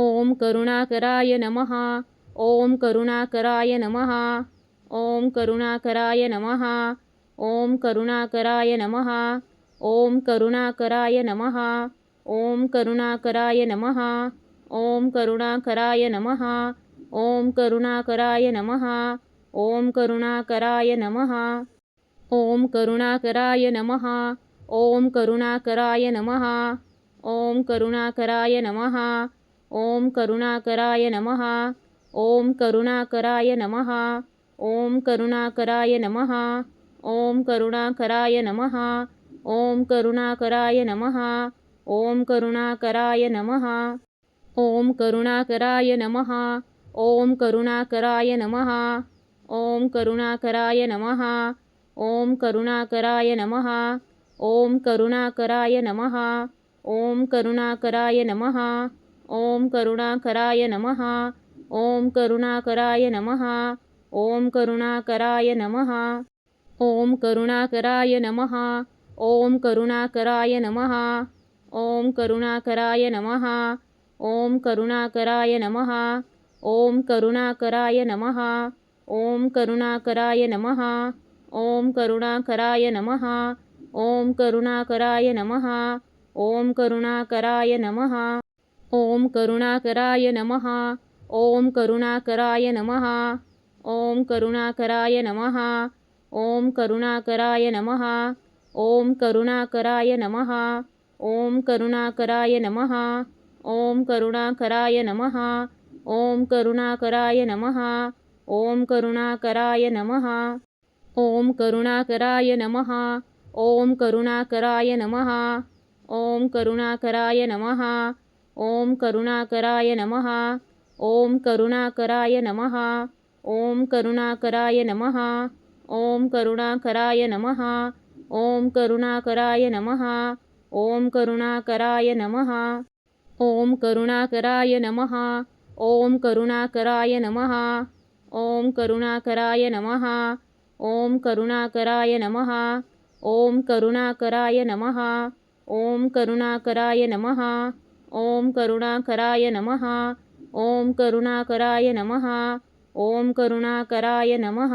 ओम करुणाकराय नमः ओम करुणाकराय नमः ओम करुणाकराय नमः ओम करुणाकराय नमः ओम करुणाकराय नमः ओम करुणाकराय नमः ओम करुणाकराय नमः ओम करुणाकराय नमः ओम करुणाकराय नमः ओम करुणाकराय नमः ओम करुणाकराय नमः ओम करुणाकराय नमः ओम करुणाकराय नमः ओम करुणाकराय नमः ओम करुणाकराय नमः ओम करुणाकराय नमः ओम करुणाकराय नमः ओम करुणाकराय नमः ओम करुणाकराय नमः ओम करुणाकराय नमः ओम करुणाकराय नमः ओम करुणाकराय नमः ओम करुणाकराय नमः ओम करुणाकराय नमः ओम करुणाकराय नमः ओम करुणाकराय नमः ओम करुणाकराय नमः ओम करुणाकराय नमः ओम करुणाकराय नमः ओम करुणाकराय नमः ओम करुणाकराय नमः ओम करुणाकराय नमः ओम करुणाकराय नमः ओम करुणाकराय नमः ओम करुणाकराय नमः ओम करुणाकराय नमः ओम करुणाकराय नमः ओम करुणाकराय नमः ओम करुणाकराय नमः ओम करुणाकराय नमः ओम करुणाकराय नमः ओम करुणाकराय नमः ओम करुणाकराय नमः ओम करुणाकराय नमः ओम करुणाकराय नमः ओम करुणाकराय नमः ओम करुणाकराय नमः ओम करुणाकराय नमः ओम करुणाकराय नमः ओम करुणाकराय नमः ओम करुणाकराय नमः ओम करुणाकराय नमः ओम करुणाकराय नमः ओम करुणाकराय नमः ओम करुणाकराय नमः ओम करुणाकराय नमः ओम करुणाकराय नमः ओम करुणाकराय नमः ओम करुणाकराय नमः ओम करुणाकराय नमः ओम करुणाकराय नमः ओम करुणाकराय नमः ओम करुणाकराय नमः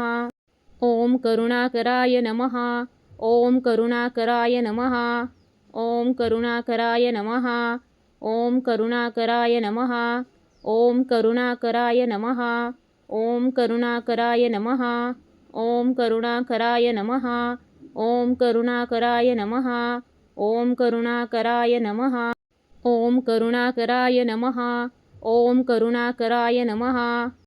ओम करुणाकराय नमः ओम करुणाकराय नमः ओम करुणाकराय नमः ओम करुणाकराय नमः ओम करुणाकराय नमः ओम करुणाकराय नमः ओम करुणाकराय नमः ओम करुणाकराय नमः ओम करुणाकराय नमः ओम करुणाकराय नमः। ओम करुणाकराय नमः।